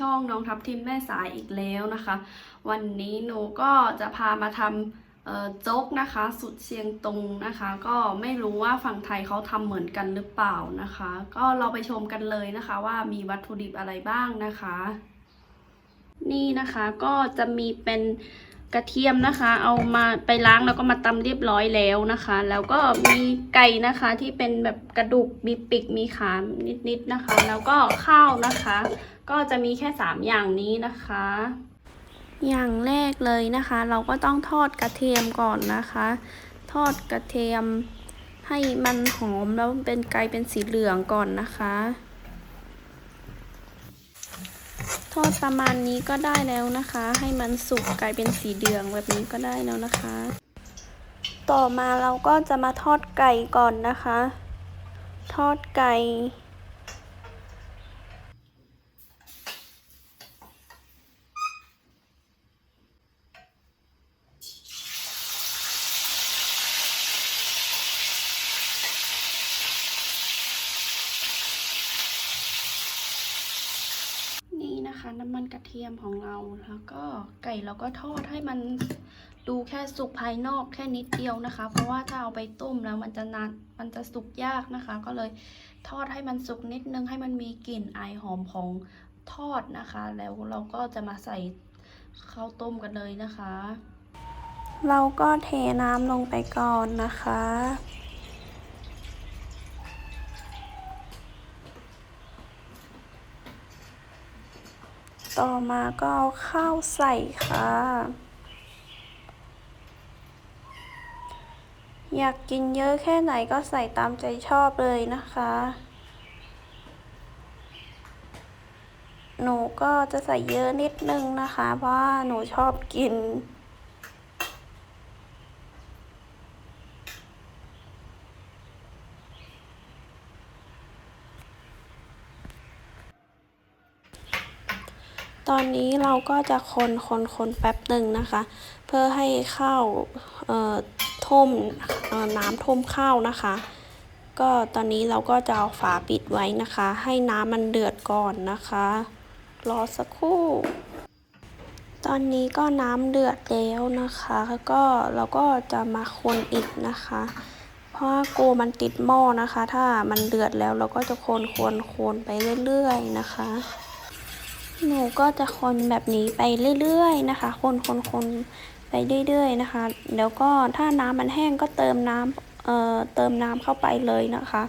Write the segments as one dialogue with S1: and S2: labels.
S1: ช่องน้องทับทิมแม่สายอีกแล้วนะคะ วันนี้หนูก็จะพามาทำโจ๊กนะคะ สุดเชียงตุงนะคะ ก็ไม่รู้ว่าฝั่งไทยเขาทำเหมือนกันหรือเปล่านะคะ ก็เราไปชมกันเลยนะคะว่ามีวัตถุดิบอะไรบ้างนะคะ นี่นะคะก็จะมีเป็นกระเทียมนะคะ เอามาไปล้างแล้วก็มาตำเรียบร้อยแล้วนะคะ แล้วก็มีไก่นะคะที่เป็นแบบกระดูกมีปีกมีขานิดๆนะคะ แล้วก็ข้าวนะคะ ก็จะมีแค่สามอย่างนี้นะคะ อย่างแรกเลยนะคะ เราก็ต้องทอดกระเทียมก่อนนะคะ ทอดกระเทียมให้มันหอมแล้วเป็นไกลายเป็นสีเหลืองก่อนนะคะ ทอดประมาณนี้ก็ได้แล้วนะคะ ให้มันสุกกลายเป็นสีเหลืองแบบนี้ก็ได้แล้วนะคะ ต่อมาเราก็จะมาทอดไก่ก่อนนะคะ ทอดไก่ น้ำมันกระเทียมของเราแล้วก็ไก่เราก็ทอดให้มันดูแค่สุกภายนอกแค่นิดเดียวนะคะ เพราะว่าถ้าเอาไปต้มแล้วมันจะนานมันจะสุกยากนะคะ ก็เลยทอดให้มันสุกนิดนึงให้มันมีกลิ่นอายหอมของทอดนะคะ แล้วเราก็จะมาใส่ข้าวต้มกันเลยนะคะ เราก็เทน้ำลงไปก่อนนะคะ ต่อมาก็เอาข้าวใส่ค่ะ อยากกินเยอะแค่ไหนก็ใส่ตามใจชอบเลยนะคะ หนูก็จะใส่เยอะนิดนึงนะคะ เพราะหนูชอบกิน ตอนนี้เราก็จะคนคนคนแป๊บหนึ่งนะคะ เพื่อให้ข้าวเอ่อท่มน้ำท่มข้าวนะคะ ก็ตอนนี้เราก็จะเอาฝาปิดไว้นะคะ ให้น้ำมันเดือดก่อนนะคะ รอสักครู่ ตอนนี้ก็น้ำเดือดแล้วนะคะก็เราก็จะมาคนอีกนะคะ เพราะกลัวมันติดหม้อนะคะ ถ้ามันเดือดแล้วเราก็จะคนคนคนไปเรื่อยๆนะคะ หนูก็จะคนแบบนี้ไปเรื่อยๆนะคะ คนคนคนไปเรื่อยๆนะคะ แล้วก็ถ้าน้ำมันแห้งก็เติมน้ำเอ่อเติมน้ำเข้าไปเลยนะคะ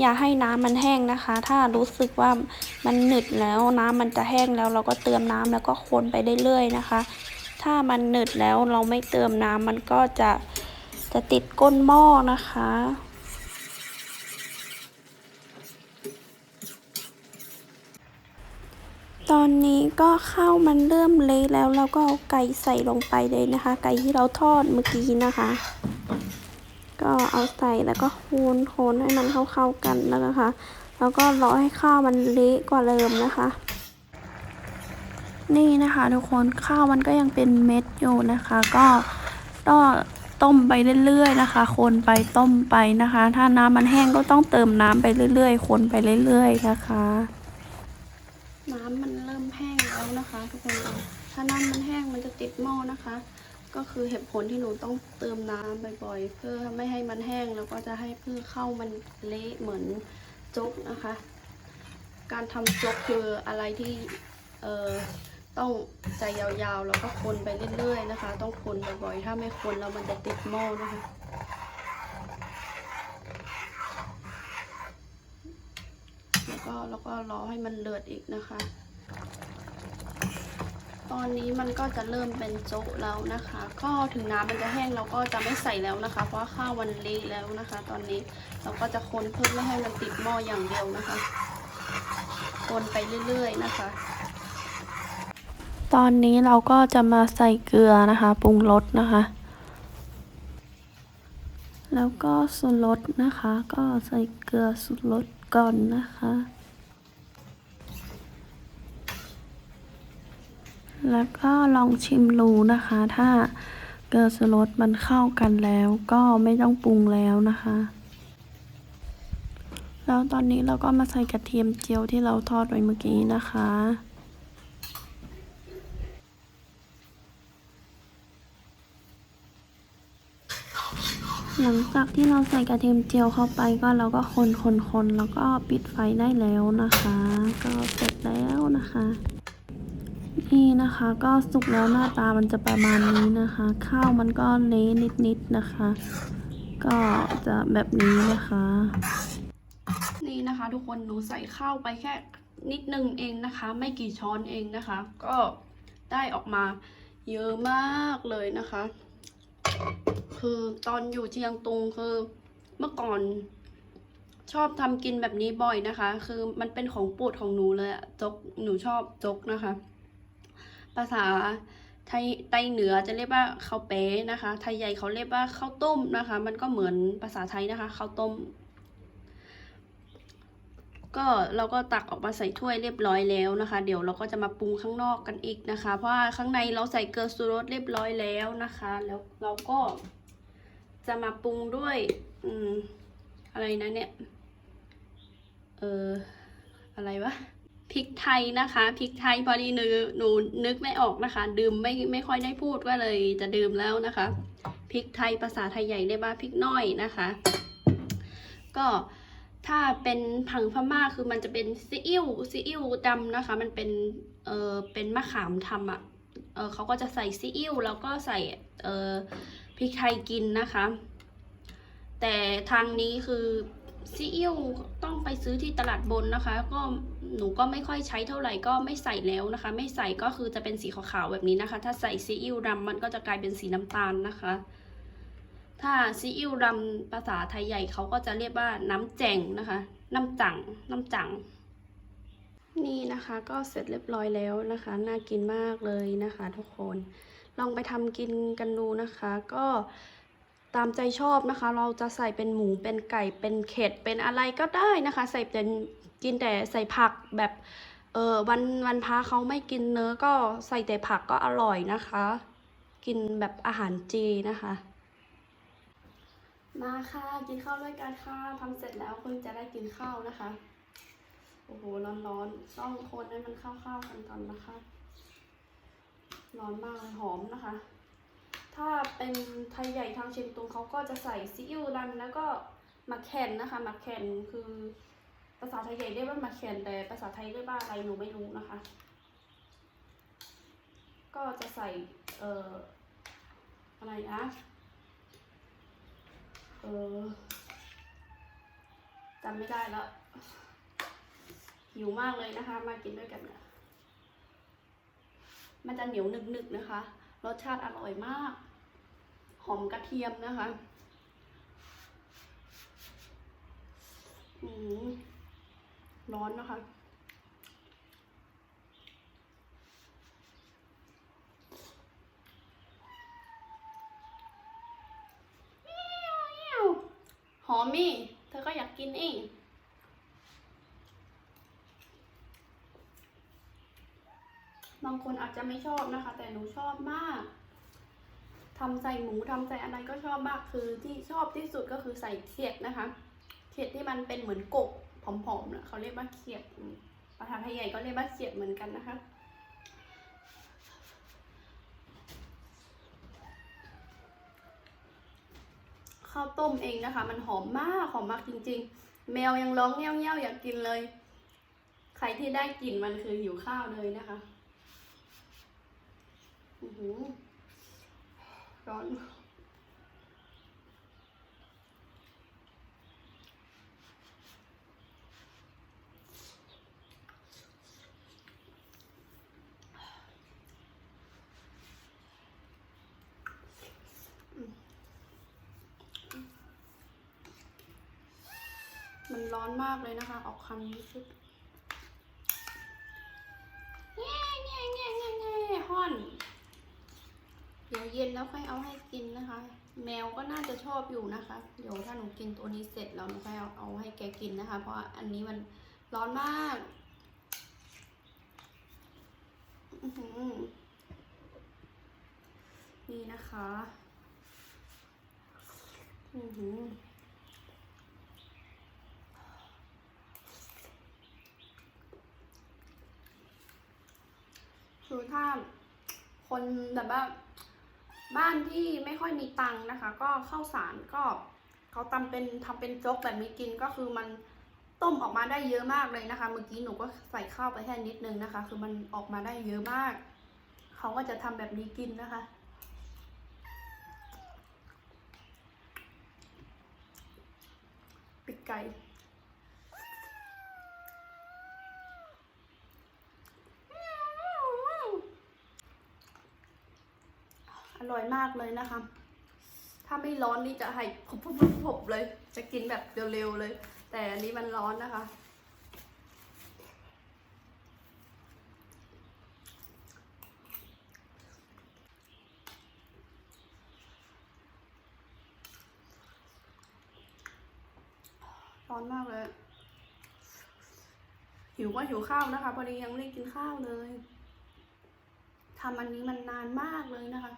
S1: อย่าให้น้ำมันแห้งนะคะ ถ้ารู้สึกว่ามันหนึดแล้วน้ำมันจะแห้งแล้วเราก็เติมน้ำแล้วก็คนไปเรื่อยๆนะคะ ถ้ามันหนึดแล้วเราไม่เติมน้ำมันก็จะจะติดก้นหม้อนะคะ ตอนนี้ก็ข้าวมันเริ่มเละแล้วเราก็เอาไก่ใส่ลงไปเลยนะคะ ไก่ที่เราทอดเมื่อกี้นะคะ ก็เอาใส่แล้วก็คนคนให้มันเข้าๆกันแล้วนะคะ แล้วก็รอให้ข้าวมันเละกว่าเดิมนะคะ นี่นะคะทุกคนข้าวมันก็ยังเป็นเม็ดอยู่นะคะ ก็ก็ต้มไปเรื่อยๆนะคะ คนไปต้มไปนะคะ ถ้าน้ำมันแห้งก็ต้องเติมน้ำไปเรื่อยๆ คนไปเรื่อยๆนะคะ น้ำมันเริ่มแห้งแล้วนะคะ ทุกคน ถ้าน้ำมันแห้งมันจะติดหม้อนะคะ ก็คือเหตุผลที่หนูต้องเติมน้ำบ่อยๆ เพื่อไม่ให้มันแห้งแล้วก็จะให้พื่อเข้ามันเละเหมือนจกนะคะ การทำจกคืออะไรที่เอ่อต้องใจยาวๆ แล้วก็คนไปเรื่อยๆนะคะ ต้องคนบ่อยๆ ถ้าไม่คนแล้วมันจะติดหม้อนะคะ แล้วก็แล้วก็รอให้มันเดือดอีกนะคะ ตอนนี้มันก็จะเริ่มเป็นโจ๊กแล้วนะคะ ก็ถึงน้ำมันจะแห้งเราก็จะไม่ใส่แล้วนะคะ เพราะว่าข้าวมันเละแล้วนะคะ ตอนนี้เราก็จะคนเพื่อไม่ให้มันติดหม้ออย่างเดียวนะคะ คนไปเรื่อยๆนะคะตอนนี้เราก็จะมาใส่เกลือนะคะปรุงรสนะคะ แล้วก็สูตรรสนะคะ ก็ใส่เกลือสูตรรส ก่อนนะคะ แล้วก็ลองชิมรูนะคะ ถ้าเกลือสูตรสมันเข้ากันแล้วก็ไม่ต้องปรุงแล้วนะคะ แล้วตอนนี้เราก็มาใส่กระเทียมเจียวที่เราทอดไว้เมื่อกี้นะคะ หลังจากที่เราใส่กระเทียมเจียวเข้าไปก็เราก็คนคนคนแล้วก็ปิดไฟได้แล้วนะคะ ก็เสร็จแล้วนะคะ นี่นะคะก็สุกแล้วหน้าตามันจะประมาณนี้นะคะ ข้าวมันก็เละนิดๆนะคะ ก็จะแบบนี้นะคะ นี่นะคะ ทุกคนหนูใส่ข้าวไปแค่นิดนึงเองนะคะ ไม่กี่ช้อนเองนะคะ ก็ได้ออกมาเยอะมากเลยนะคะ คือตอนอยู่เชียงตุงคือเมื่อก่อนชอบทำกินแบบนี้บ่อยนะคะ คือมันเป็นของโปรดของหนูเลยอะจกหนูชอบจกนะคะ ภาษาไทยไตเหนือจะเรียกว่าข้าวเป๊ะนะคะ ไทยใหญ่เขาเรียกว่าข้าวต้มนะคะ มันก็เหมือนภาษาไทยนะคะข้าวต้ม ก็เราก็ตักออกมาใส่ถ้วยเรียบร้อยแล้วนะคะ เดี๋ยวเราก็จะมาปรุงข้างนอกกันอีกนะคะ เพราะว่าข้างในเราใส่เกลือชูรสเรียบร้อยแล้วนะคะ แล้วเราก็จะมาปรุงด้วยอืมอะไรนะเนี่ยเอออะไรวะพริกไทยนะคะพริกไทยพอดีหนูหนูนึกไม่ออกนะคะ ดื่มไม่ไม่ค่อยได้พูดก็เลยจะดื่มแล้วนะคะพริกไทยภาษาไทยใหญ่เรียกว่าพริกน้อยนะคะ ก็ ถ้าเป็นผังพม่าคือมันจะเป็นซีอิ๊วซีอิ๊วดำนะคะ มันเป็นเออเป็นมะขามทำอะ่ะเออเขาก็จะใส่ซีอิ๊วแล้วก็ใส่เออพริกไทยกินนะคะ แต่ทางนี้คือซีอิ๊วต้องไปซื้อที่ตลาดบนนะคะ ก็หนูก็ไม่ค่อยใช้เท่าไหร่ก็ไม่ใส่แล้วนะคะ ไม่ใส่ก็คือจะเป็นสีขาวๆแบบนี้นะคะ ถ้าใส่ซีอิ๊วดำมันก็จะกลายเป็นสีน้ำตาลนะคะ ถ้าซีอิ๊วดำภาษาไทยใหญ่เขาก็จะเรียกว่าน้ำแจงนะคะ น้ำจังน้ำจัง นี่นะคะก็เสร็จเรียบร้อยแล้วนะคะ น่ากินมากเลยนะคะ ทุกคนลองไปทำกินกันดูนะคะ ก็ตามใจชอบนะคะ เราจะใส่เป็นหมูเป็นไก่เป็นเข็ดเป็นอะไรก็ได้นะคะ ใส่เป็นกินแต่ใส่ผักแบบเออวันวันพระเขาไม่กินเนื้อก็ใส่แต่ผักก็อร่อยนะคะ กินแบบอาหารเจนะคะ มาค่ะกินข้าวด้วยกันค่ะทำเสร็จแล้วคุณจะได้กินข้าวนะคะ โอ้โหร้อนๆต้องคนให้มันเข้าๆกันก่อนนะคะ ร้อนมากหอมนะคะ ถ้าเป็นไทยใหญ่ทางเชียงตุงเขาก็จะใส่ซีอิ๊วดำแล้วก็หมะแคนนะคะหมะแคนคือภาษาไทยใหญ่เรียกว่ามะแคนแต่ภาษาไทยเรียกว่าอะไรหนูไม่รู้นะคะ ก็จะใส่เอ่ออะไรนะ จำไม่ได้แล้ว หิวมากเลยนะคะ มากินด้วยกันเนี่ยมันจะเหนียวหนึกๆนะคะ รสชาติอร่อยมาก หอมกระเทียมนะคะอืมร้อนนะคะ หอมมี่ เธอก็อยากกินเองบางคนอาจจะไม่ชอบนะคะ แต่หนูชอบมากทำใส่หมูทำใส่อะไรก็ชอบมากคือที่ชอบที่สุดก็คือใส่เขียดนะคะ เขียดที่มันเป็นเหมือนกบผอมๆนะเขาเรียกว่าเขียดอืมภาษาไทยใหญ่ก็เรียกว่าเขียดเหมือนกันนะคะ ข้าวต้มเองนะคะ มันหอมมากหอมมากจริง ๆ แมวยังร้องเงี้ยวๆอยากกินเลย ใครที่ได้กลิ่นมันคือหิวข้าวเลยนะคะ อือหือร้อน ร้อนมากเลยนะคะ ออกคำรู้สึกแง่แง่แง่แง่แง่ฮอน เดี๋ยวเย็นแล้วค่อยเอาให้กินนะคะ แมวก็น่าจะชอบอยู่นะคะ เดี๋ยวถ้าหนูกินตัวนี้เสร็จแล้วหนูค่อยเอาเอาให้แกกินนะคะ เพราะอันนี้มันร้อนมากนี่นะคะ อือหือ คือถ้าคนแบบว่าบ้านที่ไม่ค่อยมีตังค์นะคะ ก็ข้าวสารก็เขาทำเป็นทำเป็นโจ๊กแบบนี้กินก็คือมันต้มออกมาได้เยอะมากเลยนะคะ เมื่อกี้หนูก็ใส่ข้าวไปแค่นิดนึงนะคะ คือมันออกมาได้เยอะมาก เขาก็จะทำแบบนี้กินนะคะ ปิดไก่ อร่อยมากเลยนะคะ ถ้าไม่ร้อนนี่จะให้พบๆๆเลย จะกินแบบเร็วๆเลย แต่อันนี้มันร้อนนะคะ ร้อนมากเลยหิวก็หิวข้าวนะคะพอดียังไม่ได้กินข้าวเลยทำอันนี้มันนานมากเลยนะคะ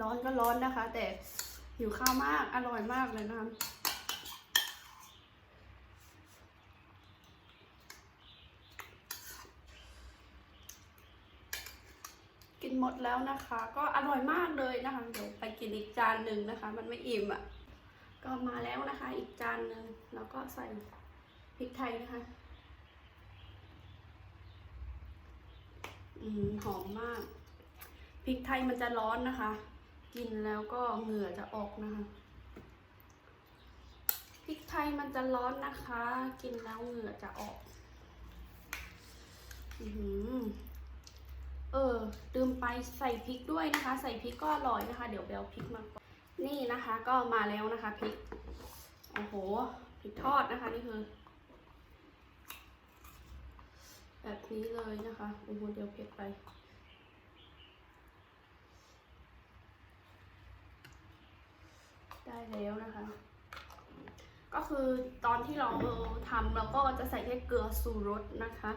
S1: ร้อนก็ร้อนนะคะ แต่หิวข้าวมาก อร่อยมากเลยนะคะกินหมดแล้วนะคะ ก็อร่อยมากเลยนะคะ เดี๋ยวไปกินอีกจานหนึ่งนะคะ มันไม่อิ่มอะ ก็มาแล้วนะคะ อีกจานหนึ่งแล้วก็ใส่พริกไทยนะคะ อืมหอมมาก พริกไทยมันจะร้อนนะคะ กินแล้วก็เหงื่อจะออกนะคะ พริกไทยมันจะร้อนนะคะ กินแล้วเหงื่อจะออก อือหือเออลืมไปใส่พริกด้วยนะคะ ใส่พริกก็อร่อยนะคะ เดี๋ยวเบลพริกมาก่อนนี่นะคะ ก็มาแล้วนะคะพริก โอ้โหพริกทอดนะคะนี่คือ แบบนี้เลยนะคะโอ้โหเดี๋ยวเผ็ดไป ได้แล้วนะคะ ก็คือตอนที่เราทำเราก็จะใส่แค่เกลือสูรสนะคะ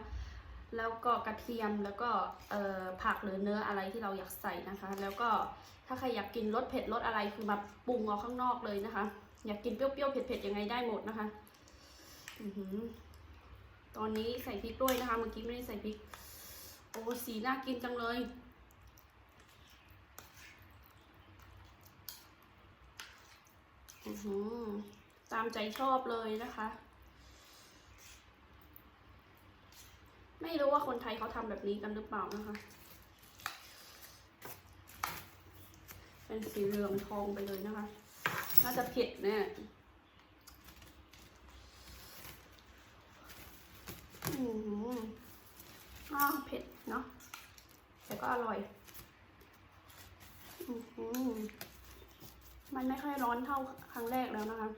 S1: แล้วก็กระเทียมแล้วก็เออผักหรือเนื้ออะไรที่เราอยากใส่นะคะ แล้วก็ถ้าใครอยากกินรสเผ็ดรสอะไรคือมาปรุงเอาข้างนอกเลยนะคะ อยากกินเปรี้ยวๆเผ็ดๆยังไงได้หมดนะคะ อือหือ ตอนนี้ใส่พริกด้วยนะคะ เมื่อกี้ไม่ได้ใส่พริก โอ้สีน่ากินจังเลยอือหือตามใจชอบเลยนะคะ ไม่รู้ว่าคนไทยเขาทำแบบนี้กันหรือเปล่านะคะ เป็นสีเหลืองทองไปเลยนะคะ น่าจะเผ็ดแน่ อืมอ้าวเผ็ดเนาะแต่ก็อร่อยอื้อหือมันไม่ค่อยร้อนเท่าครั้งแรกแล้วนะคะ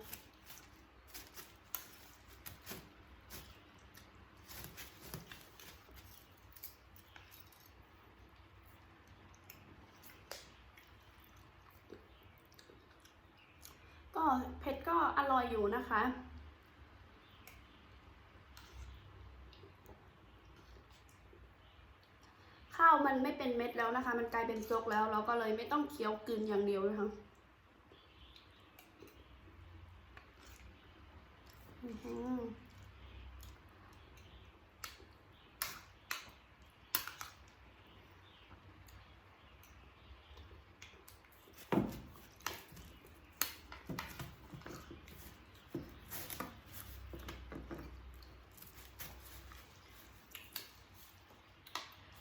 S1: ก็เผ็ดก็อร่อยอยู่นะคะ ข้าว มันไม่เป็นเม็ดแล้วนะคะ มันกลายเป็นซกแล้ว เราก็เลยไม่ต้องเคี้ยวกลืนอย่างเดียวนะคะอื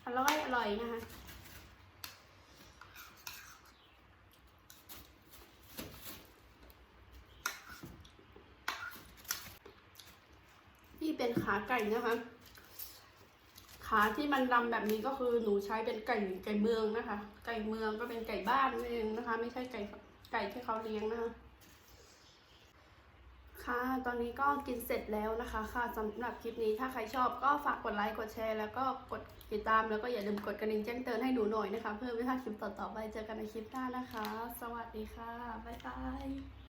S1: อร่อยอร่อยนะคะ นี่ เป็นขาไก่นะคะ ขาที่มันดำแบบนี้ก็คือหนูใช้เป็นไก่ไก่เมืองนะคะ ไก่เมืองก็เป็นไก่บ้านนั่นเองนะคะ ไม่ใช่ไก่ไก่ที่เขาเลี้ยงนะคะ ค่ะ ตอนนี้ก็กินเสร็จแล้วนะคะ ค่ะสำหรับคลิปนี้ถ้าใครชอบก็ฝากกดไลค์กดแชร์ แล้วก็กดติดตามแล้วก็อย่าลืมกดกระดิ่งแจ้งเตือนให้หนูหน่อยนะคะ เพื่อไม่พลาดคลิปต่อๆไปเจอกันในคลิปหน้านะคะ สวัสดีค่ะบ๊ายบาย